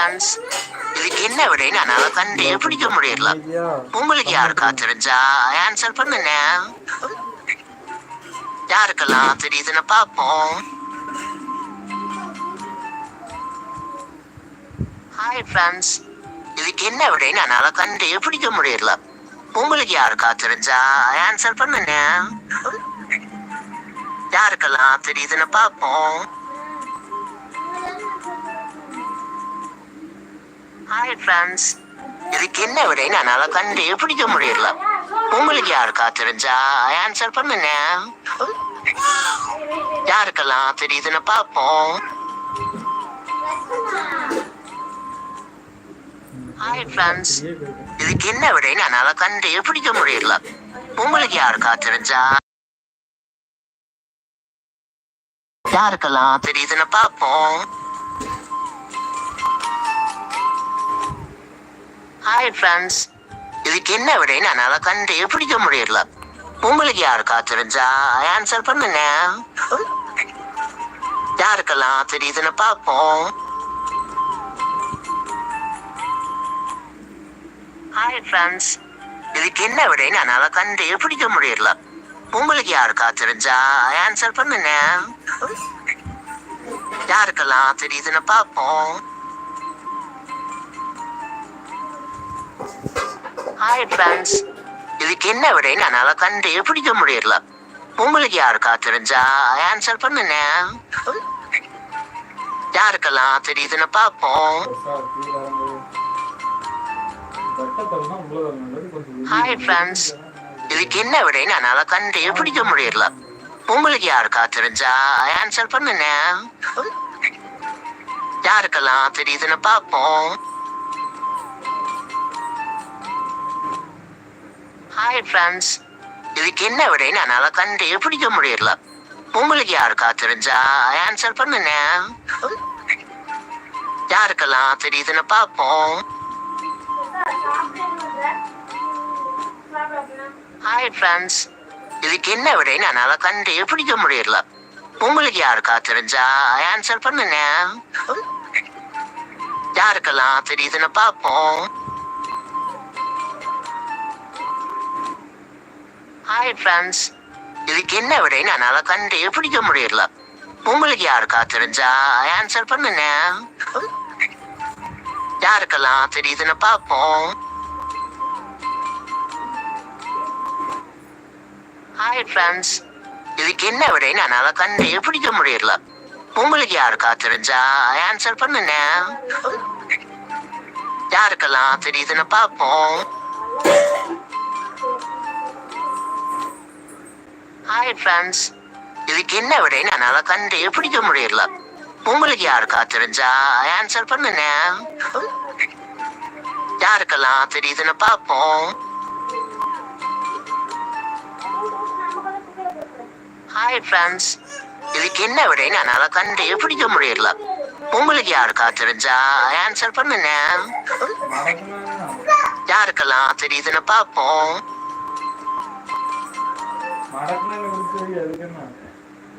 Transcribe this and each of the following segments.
Friends இதுக்கு என்ன விடைன்னு என்னால கண்டே பிடிக்க முடியல. உங்களுக்கு யாருக்கா தெரிஞ்சா ஆன்சர் பண்ணுங்க. யாருக்கெல்லாம் தெரியுதுன்னு பார்ப்போம். ஹாய் ஃப்ரெண்ட்ஸ் இதுக்கு என்ன விடைன்னு என்னால கண்டே பிடிக்க முடியல. உங்களுக்கு யாருக்கா தெரிஞ்சா ஆன்சர் பண்ணுங்க. யாருக்கெல்லாம் தெரியுதுன்னு பார்ப்போம். ஹாய் ஃப்ரெண்ட்ஸ் இதுக்கு என்ன விடைன்னு என்னால கண்டே பிடிக்க முடியல. உங்களுக்கு யாருக்கா தெரிஞ்சா ஆன்சர் பண்ணுங்க. யாருக்கெல்லாம் தெரியுதுன்னு பார்ப்போம். ஹாய் ஃப்ரெண்ட்ஸ் இதுக்கு என்ன விடைன்னு என்னால கண்டே பிடிக்க முடியல. உங்களுக்கு யாருக்கா தெரிஞ்சா? யாருக்கெல்லாம் தெரியுதுன்னு பார்ப்போம். ஹாய் ஃப்ரெண்ட்ஸ் இதுக்கு என்ன விடைன்னு என்னால் கண்டே பிடிக்க முடியல. உங்களுக்கு யாருக்கா தெரிஞ்சா ஆன்சர் பண்ணுங்க. யாருக்கெல்லாம் தெரியுதுன்னு பார்ப்போம். ஹாய் ஃப்ரெண்ட்ஸ் இதுக்கு என்ன விடைன்னு என்னால் கண்டே பிடிக்க முடியல. உங்களுக்கு யாருக்கா தெரிஞ்சா ஆன்சர் பண்ணுங்க. யாருக்கெல்லாம் தெரியுதுன்னு பார்ப்போம். ஹாய் ஃப்ரெண்ட்ஸ் இதுக்கு என்ன விடைன்னு என்னால் கண்டே பிடிக்க முடியல. உங்களுக்கு யாருக்கா தெரிஞ்சா ஆன்சர் பண்ணுங்க. யாருக்கெல்லாம் தெரியுதுன்னு பார்ப்போம். ஹாய் ஃப்ரெண்ட்ஸ் இதுக்கு என்ன விடைன்னு என்னால் கண்டே பிடிக்க முடியல. உங்களுக்கு யாருக்கா தெரிஞ்சா ஆன்சர் பண்ணுங்க. யாருக்கெல்லாம் தெரியுதுன்னு பார்ப்போம். ஹாய் ஃப்ரெண்ட்ஸ் இதுக்கு என்ன விடைன்னு என்னால் கண்டே பிடிக்க முடியல. உங்களுக்கு யாருக்கா தெரிஞ்சா ஆன்சர் பண்ணுங்க. யாருக்கெல்லாம் தெரியுதுன்னு பார்ப்போம். ஹாய் ஃப்ரெண்ட்ஸ் இதுக்கு என்ன விடைன்னு என்னால கண்டே பிடிக்க முடியல. உங்களுக்கு யாருக்கா தெரிஞ்சா ஆன்சர் பண்ணுங்க. யாருக்கெல்லாம் தெரியுதுன்னு பார்ப்போம். ஹாய் ஃப்ரெண்ட்ஸ் இதுக்கு என்ன விடைன்னு என்னால் கண்டே பிடிக்க முடியல. உங்களுக்கு யாருக்கா தெரிஞ்சா ஆன்சர் பண்ணுங்க. யாருக்கெல்லாம் தெரியுதுன்னு பார்ப்போம். ஹாய் ஃப்ரெண்ட்ஸ் இதுக்கு என்ன விடைன்னு என்னால் கண்டே பிடிக்க முடியல. உங்களுக்கு யாருக்கா தெரிஞ்சா ஆன்சர் பண்ணுங்க. யாருக்கெல்லாம் தெரியுதுன்னு பார்ப்போம். ஹாய் ஃப்ரெண்ட்ஸ் இதுக்கு என்ன விடைன்னு என்னால கண்டே பிடிக்க முடியல. உங்களுக்கு யாருக்கா தெரிஞ்சா ஆன்சர் பண்ணுங்க. யாருக்கெல்லாம் தெரியுதுன்னு பார்ப்போம். ஹாய் ஃப்ரெண்ட்ஸ் இதுக்கு என்ன விடைன்னு என்னால கண்டே பிடிக்க முடியல. உங்களுக்கு யாருக்கா தெரிஞ்சா ஆன்சர் பண்ணுங்க. யாருக்கெல்லாம் தெரியுதுன்னு பார்ப்போம்.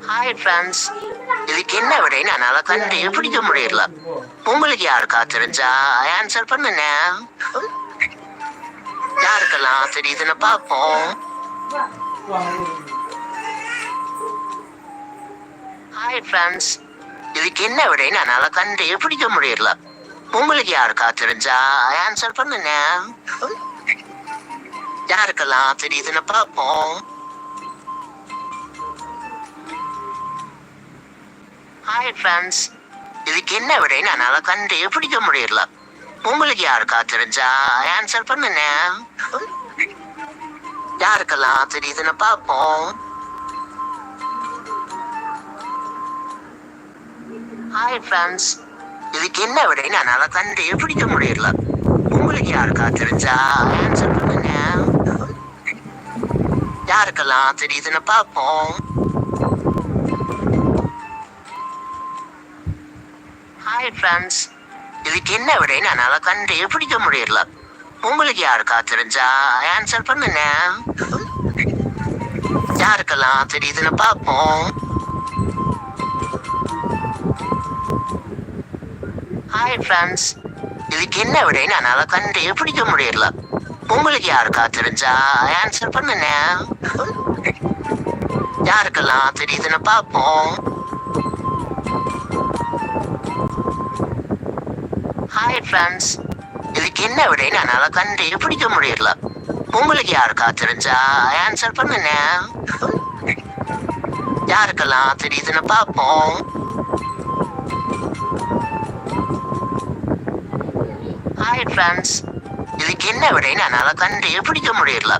ஹாய் ஃப்ரெண்ட்ஸ் இதுக்கு என்ன விடைன்னு என்னால கண்டே பிடிக்க முடியல. உங்களுக்கு யாருக்கா தெரிஞ்சா? ஆன்சர் பண்ணுங்க. யாருக்கெல்லாம் தெரியுதுன்னு பார்ப்போம். ஹாய் ஃப்ரெண்ட்ஸ் இதுக்கு என்ன விடைன்னு என்னால கண்டே பிடிக்க முடியல. உங்களுக்கு யாருக்கா தெரிஞ்சா? ஆன்சர் பண்ணுங்க. யாருக்கெல்லாம் தெரியுதுன்னு பார்ப்போம். ஹாய் ஃப்ரெண்ட்ஸ் இதுக்கு என்ன விடைன்னு என்னால கண்டே பிடிக்க முடியல. உங்களுக்கு யாருக்கா தெரிஞ்சா ஆன்சர் பண்ணுங்க. யாருக்கெல்லாம் தெரியுதுன்னு பார்ப்போம். ஹாய் ஃப்ரெண்ட்ஸ் இதுக்கு என்ன விடைன்னு என்னால கண்டே பிடிக்க முடியல. உங்களுக்கு யாருக்கா தெரிஞ்சா ஆன்சர் பண்ணுங்க. யாருக்கெல்லாம் தெரியுதுன்னு பார்ப்போம். ஹாய் ஃப்ரெண்ட்ஸ் இதுக்கு என்ன விடைன்னு என்னால் கண்டே பிடிக்க முடியல. உங்களுக்கு யாருக்கா தெரிஞ்சா ஆன்சர் பண்ணுங்க. யாருக்கெல்லாம் தெரியுதுன்னு பார்ப்போம். ஹாய் ஃப்ரெண்ட்ஸ் இதுக்கு என்ன விடைன்னு என்னால் கண்டே பிடிக்க முடியல. உங்களுக்கு யாருக்கா தெரிஞ்சா ஆன்சர் பண்ணுங்க. யாருக்கெல்லாம் தெரியுதுன்னு பார்ப்போம். ஹாய் ஃப்ரெண்ட்ஸ் இதுக்கு என்ன விடைன்னு என்னால் கண்டே பிடிக்க முடியல உங்களுக்கு யாருக்கா தெரிஞ்சா ஆன்சர் பண்ணுங்க. யாருக்கெல்லாம் தெரியுதுன்னு பார்ப்போம். ஹாய் ஃப்ரெண்ட்ஸ் இதுக்கு என்ன விடைன்னு என்னால் கண்டே பிடிக்க முடியல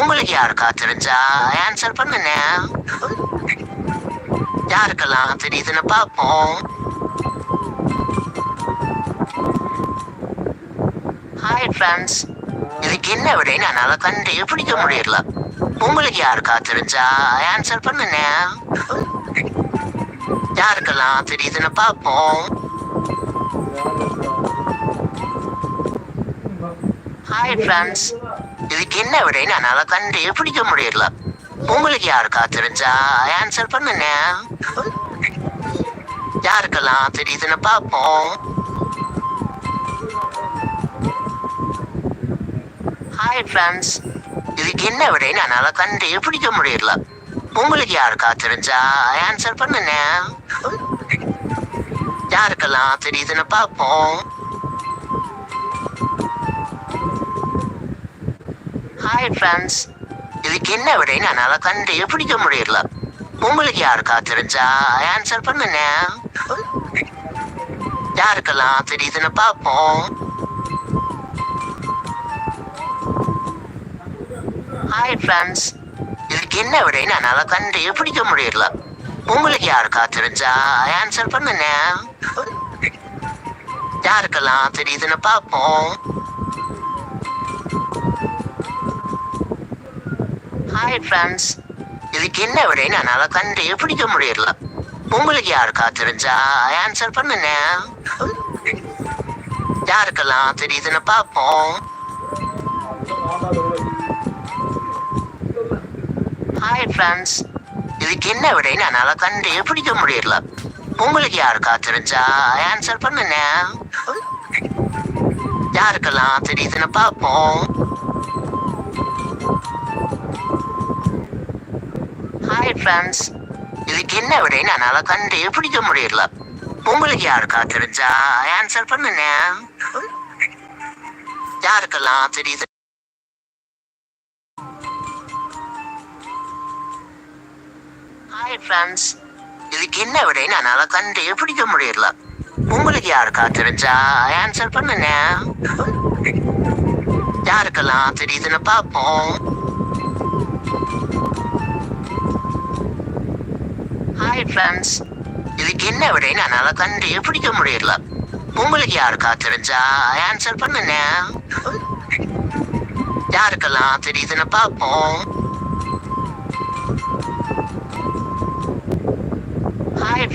உங்களுக்கு யாருக்கா தெரிஞ்சா ஆன்சர் பண்ணுங்க. யாருக்கெல்லாம் தெரியுதுன்னு பார்ப்போம். ஹாய் ஃப்ரெண்ட்ஸ் இதுக்கு என்ன விடைன்னு என்னால கண்டுபிடிக்க முடியல. உங்களுக்கு யாருக்கா தெரிஞ்சா ஆன்சர் பண்ணுங்க. யாருக்கெல்லாம் தெரியுதுன்னு பார்ப்போம். ஹாய் ஃப்ரெண்ட்ஸ் இதுக்கு என்ன விடைன்னு என்னால் கண்டுபிடிக்க முடியல. உங்களுக்கு யாருக்கா தெரிஞ்சா ஆன்சர் பண்ணுங்க. யாருக்கெல்லாம் தெரியுதுன்னு பார்ப்போம். ஹாய் ஃப்ரெண்ட்ஸ் இதுக்கு என்ன விடைன்னு என்னால் கண்டுபிடிக்க முடியல. உங்களுக்கு யாருக்கா தெரிஞ்சா? ஆன்சர் பண்ணுங்க. யாருக்கெல்லாம் தெரியுதுன்னு பார்ப்போம். ஹாய் ஃப்ரெண்ட்ஸ் இதுக்கு என்ன விடைன்னு என்னால் கண்டுபிடிக்க முடியல. உங்களுக்கு யாருக்கா தெரிஞ்சா? ஆன்சர் பண்ணுங்க. யாருக்கெல்லாம் தெரியுதுன்னு பார்ப்போம். ஹாய் ஃப்ரெண்ட்ஸ் இதுக்கு என்ன விடைன்னு என்னால் கண்டே பிடிக்க முடியல. உங்களுக்கு யாருக்கா தெரிஞ்சா ஆன்சர் பண்ணுங்க யாருக்கெல்லாம் தெரியுதுன்னு பார்ப்போம். ஹாய் ஃப்ரெண்ட்ஸ் இதுக்கு என்ன விடைன்னு என்னால் கண்டே பிடிக்க முடியல. உங்களுக்கு யாருக்கா தெரிஞ்சா ஆன்சர் பண்ணுங்க யாருக்கெல்லாம் தெரியுதுன்னு பார்ப்போம். ஹாய் ஃப்ரெண்ட்ஸ் இதுக்கு என்ன விடைன்னு என்னால கண்டே பிடிக்க முடியல. உங்களுக்கு யாருக்கா தெரிஞ்சா ஆன்சர் பண்ணுங்க. யாருக்கெல்லாம் தெரியுதுன்னு பார்ப்போம். ஹாய் ஃப்ரெண்ட்ஸ் இதுக்கு என்ன விடைன்னு என்னால் கண்டே பிடிக்க முடியல. உங்களுக்கு யாருக்கா தெரிஞ்சா ஆன்சர் பண்ணுங்க. யாருக்கெல்லாம் தெரியுது? ஹாய் ஃப்ரெண்ட்ஸ் இதுக்கு என்ன விடைன்னு என்னால் கண்டே பிடிக்க முடியல உங்களுக்கு யார் காத்திருச்சா ஆன்சர் பண்ணுங்க. யாருக்கெல்லாம் தெரியுதுன்னு பார்ப்போம். ஹாய் ஃப்ரெண்ட்ஸ் இதுக்கு என்ன விடைன்னு என்னால் கண்டே பிடிக்க முடியல உங்களுக்கு யார் காத்திருச்சா ஆன்சர் பண்ணுங்க. யாருக்கெல்லாம் தெரியுதுன்னு பார்ப்போம்.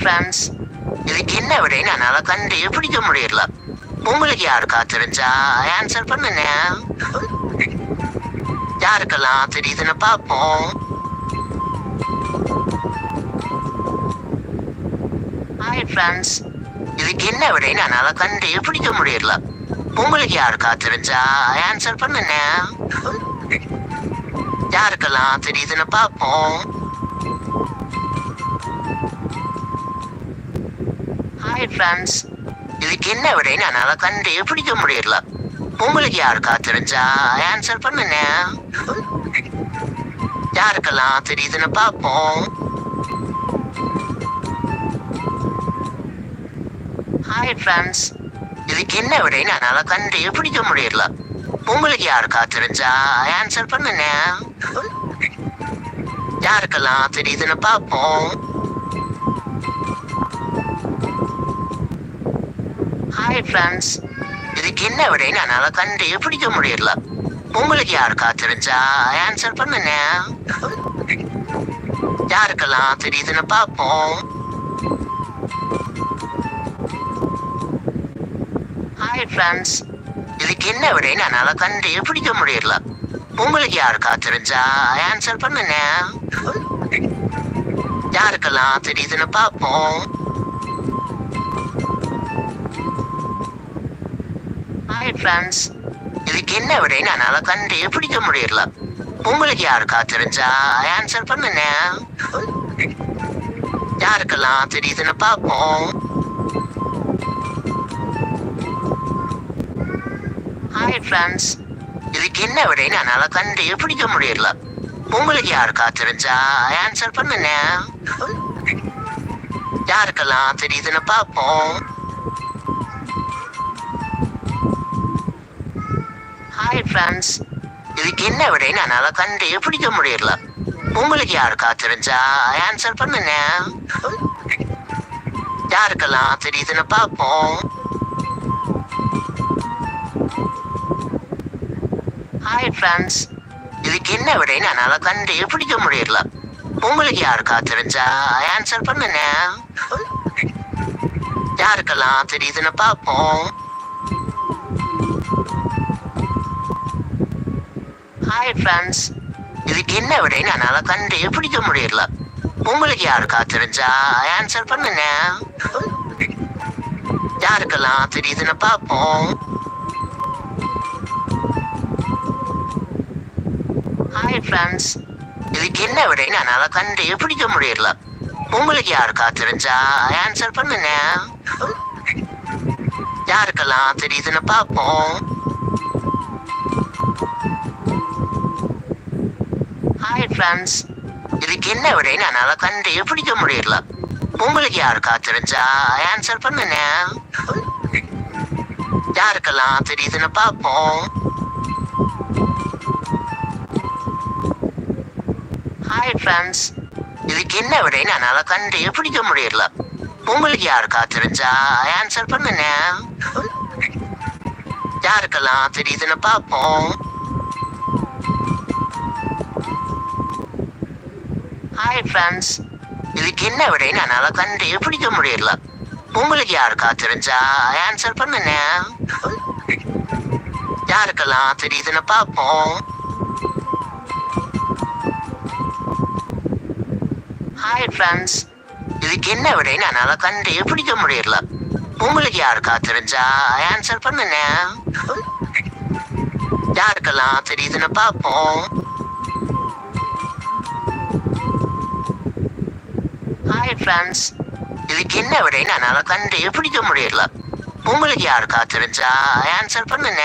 ஃப்ரெண்ட்ஸ் இதுக்கு என்ன விடைன்னு என்னால கண்டே பிடிக்க முடியல உங்களுக்கு யாருக்கா தெரிஞ்சா ஆன்சர் பண்ணுங்க. யாருக்கெல்லாம் தெரியுதுன்னு பார்ப்போம். ஹாய் ஃப்ரெண்ட்ஸ் இதுக்கு என்ன விடைன்னு என்னால கண்டே பிடிக்க முடியல உங்களுக்கு யாருக்கா தெரிஞ்சா ஆன்சர் பண்ணுங்க. யாருக்கெல்லாம் தெரியுதுன்னு பார்ப்போம். ஹாய் ஃப்ரெண்ட்ஸ் இதுக்கு என்ன விடைன்னு என்னால கண்டே பிடிக்க முடியல. உங்களுக்கு யாருக்கா தெரிஞ்சா? ஆன்சர் பண்ணுங்க. யாருக்கெல்லாம் தெரியுதுன்னு பார்ப்போம். ஹாய் ஃப்ரெண்ட்ஸ் இதுக்கு என்ன விடைன்னு என்னால கண்டே பிடிக்க முடியல. உங்களுக்கு யாருக்கா தெரிஞ்சா? ஆன்சர் பண்ணுங்க. யாருக்கெல்லாம் தெரியுதுன்னு பார்ப்போம். ஹாய் ஃப்ரெண்ட்ஸ் இதுக்கு என்ன விடைன்னு என்னால் கண்டே பிடிக்க முடியல. உங்களுக்கு யாருக்கா தெரிஞ்சா? ஆன்சர் பண்ணுங்க. யாருக்கெல்லாம் தெரியுதுன்னு பார்ப்போம். ஹாய் ஃப்ரெண்ட்ஸ் இதுக்கு என்ன விடைன்னு என்னால் கண்டே பிடிக்க முடியல. உங்களுக்கு யாருக்கா தெரிஞ்சா? ஆன்சர் பண்ணுங்க. யாருக்கெல்லாம் தெரியுதுன்னு பார்ப்போம். ஹாய் ஃப்ரெண்ட்ஸ் இதுக்கு என்ன விடைன்னு என்னால கண்டு பிடிக்க முடியல. உங்களுக்கு யாருக்கா தெரிஞ்சா ஆன்சர் பண்ணுங்க. யாருக்கெல்லாம் தெரியுதுன்னு பார்ப்போம். ஹாய் ஃப்ரெண்ட்ஸ் இதுக்கு என்ன விடைன்னு என்னால் கண்டு பிடிக்க முடியல. உங்களுக்கு யாருக்கா தெரிஞ்சா ஆன்சர் பண்ணுங்க. யாருக்கெல்லாம் தெரியுதுன்னு பார்ப்போம். ஹாய் ஃப்ரெண்ட்ஸ் இதுக்கு என்ன விடைன்னு என்னால் கண்டே பிடிக்க முடியல. உங்களுக்கு யாருக்கா தெரிஞ்சா ஆன்சர் பண்ணுங்க. யாருக்கெல்லாம் தெரியுதுன்னு பார்ப்போம். ஹாய் ஃப்ரெண்ட்ஸ் இதுக்கு என்ன விடைன்னு என்னால் கண்டே பிடிக்க முடியல. உங்களுக்கு யாருக்கா தெரிஞ்சா ஆன்சர் பண்ணுங்க. யாருக்கெல்லாம் தெரியுதுன்னு பார்ப்போம். ஹாய் ஃப்ரெண்ட்ஸ் இதுக்கு என்ன விடைன்னு என்னால் கண்டு பிடிக்க முடியல. உங்களுக்கு யாருக்கா தெரிஞ்சா ஆன்சர் பண்ணுங்க. யாருக்கெல்லாம் தெரியுதுன்னு பார்ப்போம். ஹாய் ஃப்ரெண்ட்ஸ் இதுக்கு என்ன விடைன்னு என்னால் கண்டு பிடிக்க முடியல. உங்களுக்கு யாருக்கா தெரிஞ்சா ஆன்சர் பண்ணுங்க. யாருக்கெல்லாம் தெரியுதுன்னு பார்ப்போம். ஹாய் ஃப்ரெண்ட்ஸ் இதுக்கு என்ன விடைன்னு என்னால கண்டு பிடிக்க முடியல. உங்களுக்கு யாருக்கா தெரிஞ்சா ஆன்சர் பண்ணுங்க. யாருக்கெல்லாம் தெரியுதுன்னு பார்ப்போம். ஹாய் ஃப்ரெண்ட்ஸ் இதுக்கு என்ன விடைன்னு என்னால கண்டு பிடிக்க முடியல. உங்களுக்கு யாருக்கா தெரிஞ்சா ஆன்சர் பண்ணுங்க. யாருக்கெல்லாம் தெரியுதுன்னு பார்ப்போம். ஹாய் ஃப்ரெண்ட்ஸ் இதுக்கு என்ன விடைன்னு என்னால் கண்டு பிடிக்க முடியல. உங்களுக்கு யாருக்கா தெரிஞ்சா ஆன்சர் பண்ணுங்க யாருக்கெல்லாம் தெரியுதுன்னு பார்ப்போம். ஹாய் ஃப்ரெண்ட்ஸ் இதுக்கு என்ன விடைன்னு என்னால கண்டு பிடிக்க முடியல. உங்களுக்கு யாருக்கா தெரிஞ்சா ஆன்சர் பண்ணுங்க யாருக்கெல்லாம் தெரியுதுன்னு பார்ப்போம். ஹாய் ஃப்ரெண்ட்ஸ் இதுக்கு என்ன விடைன்னு என்னால கண்டு பிடிக்க முடியல. உங்களுக்கு யாருக்கா தெரிஞ்சா ஆன்சர் பண்ணுங்க.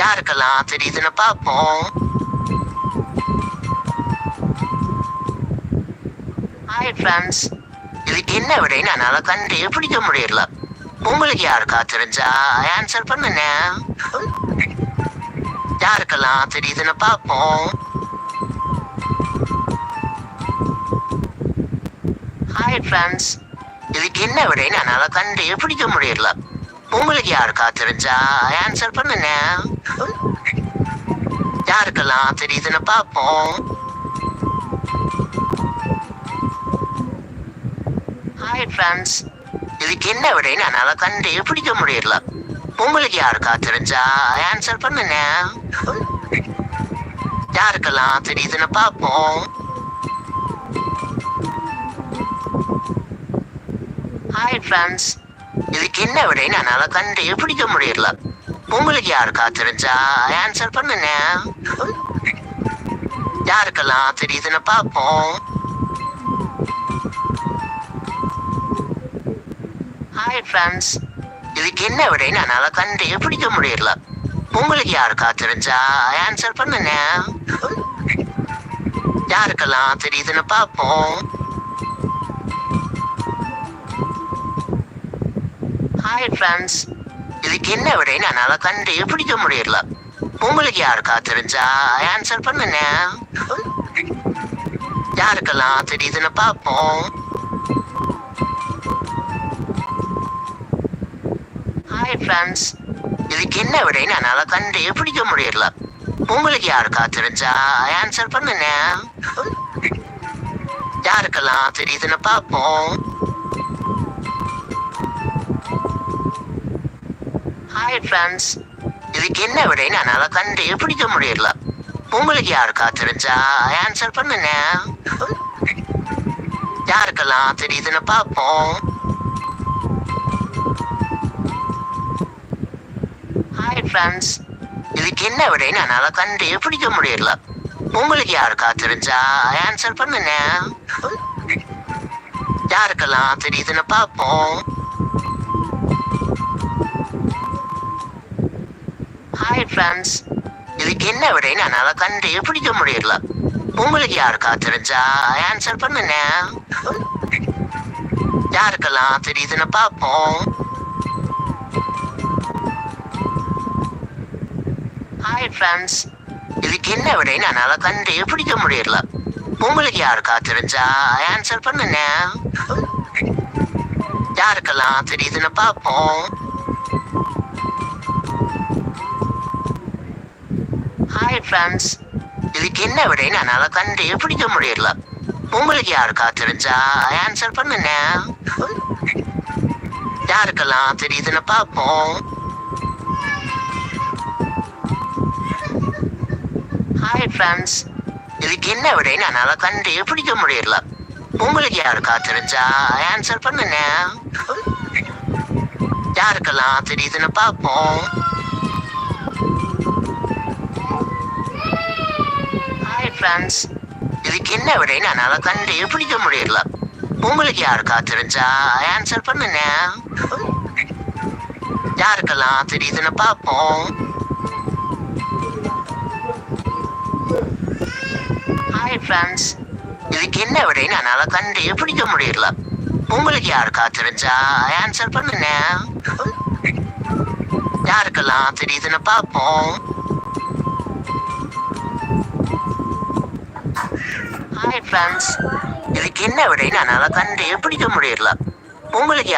யாருக்கெல்லாம் தெரியுதுன்னு பார்ப்போம். ஹாய் ஃப்ரெண்ட்ஸ் இதுக்கு என்ன விடைன்னு என்னால் கண்டு பிடிக்க முடியல. உங்களுக்கு யாருக்கா தெரிஞ்சா ஆன்சர் பண்ணுங்க. யாருக்கெல்லாம் தெரியுதுன்னு பார்ப்போம். ஹாய் ஃப்ரெண்ட்ஸ் இதுக்கு என்ன விடைன்னு என்னால் கண்டு பிடிக்க முடியல. உங்களுக்கு யாருக்கா தெரிஞ்சா ஆன்சர் பண்ணுங்க. யாருக்கெல்லாம் தெரியுதுன்னு பார்ப்போம். ஹாய் ஃப்ரெண்ட்ஸ் இதுக்கு என்ன விடைன்னு என்னால் கண்டு பிடிக்க முடியல. உங்களுக்கு யாருக்கா தெரிஞ்சா ஆன்சர் பண்ணுங்க. யாருக்கெல்லாம் தெரியுதுன்னு பார்ப்போம். ஹாய் ஃப்ரெண்ட்ஸ் இதுக்கு என்ன விடைன்னு என்னால் கண்டு பிடிக்க முடியல. உங்களுக்கு யாருக்கா தெரிஞ்சா ஆன்சர் பண்ணுங்க. யாருக்கெல்லாம் தெரியுதுன்னு பார்ப்போம். ஹாய் ஃப்ரெண்ட்ஸ் இதுக்கு என்ன விடைன்னு என்னால் கண்டு பிடிக்க முடியல. உங்களுக்கு யாருக்கா தெரிஞ்சா ஆன்சர் பண்ணுங்க. யாருக்கெல்லாம் தெரியுதுன்னு பார்ப்போம். ஹாய் ஃப்ரெண்ட்ஸ் இதுக்கு என்ன விடைன்னு என்னால கண்டுபிடிக்க முடியல. உங்களுக்கு யாருக்கா தெரிஞ்சா ஆன்சர் பண்ணுங்க. யாருக்கெல்லாம் தெரியுதுன்னு பார்ப்போம்? ஹாய் ஃப்ரெண்ட்ஸ் இதுக்கு என்ன விடைன்னு என்னால கண்டு பிடிக்க முடியல. உங்களுக்கு யாருக்கா தெரிஞ்சா ஆன்சர் பண்ணுங்க. யாருக்கெல்லாம் தெரியுதுன்னு பார்ப்போம்? ஹாய் ஃப்ரெண்ட்ஸ் இதுக்கு என்ன விடைன்னு என்னால் கண்டு பிடிக்க முடியல. உங்களுக்கு யாருக்கா தெரிஞ்சா ஆன்சர் பண்ணுங்க. யாருக்கெல்லாம் தெரியுதுன்னு பார்ப்போம். ஹாய் ஃப்ரெண்ட்ஸ் இதுக்கு என்ன விடைன்னு என்னால் கண்டு பிடிக்க முடியல. உங்களுக்கு யாருக்கா தெரிஞ்சா ஆன்சர் பண்ணுங்க. யாருக்கெல்லாம் தெரியுதுன்னு பார்ப்போம். ஹாய் ஃப்ரெண்ட்ஸ் இதுக்கு என்ன விடைன்னு என்னால் கண்டு பிடிக்க முடியல. உங்களுக்கு யாருக்கா தெரிஞ்சா ஆன்சர் பண்ணுங்க. யாருக்கெல்லாம் தெரியுதுன்னு பார்ப்போம். ஹாய் ஃப்ரெண்ட்ஸ் இதுக்கு என்ன விடைன்னு என்னால் கண்டு பிடிக்க முடியல. உங்களுக்கு யாருக்கா தெரிஞ்சா ஆன்சர் பண்ணுங்க. யாருக்கெல்லாம் தெரியுதுன்னு பார்ப்போம். ஹாய் ஃப்ரெண்ட்ஸ் இதுக்கு என்ன விடைன்னு என்னால் கண்டு பிடிக்க முடியல. உங்களுக்கு யாருக்கா தெரிஞ்சா ஆன்சர் பண்ணுங்க. யாருக்கெல்லாம் தெரியுதுன்னு பார்ப்போம். ஹாய் ஃப்ரெண்ட்ஸ் இதுக்கு என்ன விடைன்னு என்னால் கண்டு பிடிக்க முடியல. உங்களுக்கு யாருக்கா தெரிஞ்சா ஆன்சர் பண்ணுங்க. யாருக்கெல்லாம் தெரியுதுன்னு பார்ப்போம். ஃப்ரெண்ட்ஸ் இதுக்கு என்ன விடைன்னு என்னால கண்டு பிடிக்க முடியல. உங்களுக்கு யாருக்கா தெரிஞ்சா? ஆன்சர் பண்ணுங்க. யாருக்கெல்லாம் தெரியுதுன்னு பார்ப்போம். ஹாய் ஃப்ரெண்ட்ஸ் இதுக்கு என்ன விடைன்னு என்னால கண்டு பிடிக்க முடியல. உங்களுக்கு யாருக்கா தெரிஞ்சா? ஆன்சர் பண்ணுங்க. யாருக்கெல்லாம் தெரியுதுன்னு பார்ப்போம். ஹாய் ஃப்ரெண்ட்ஸ் இதுக்கு என்ன விடைன்னு என்னால கண்டு பிடிக்க முடியல உங்களுக்கு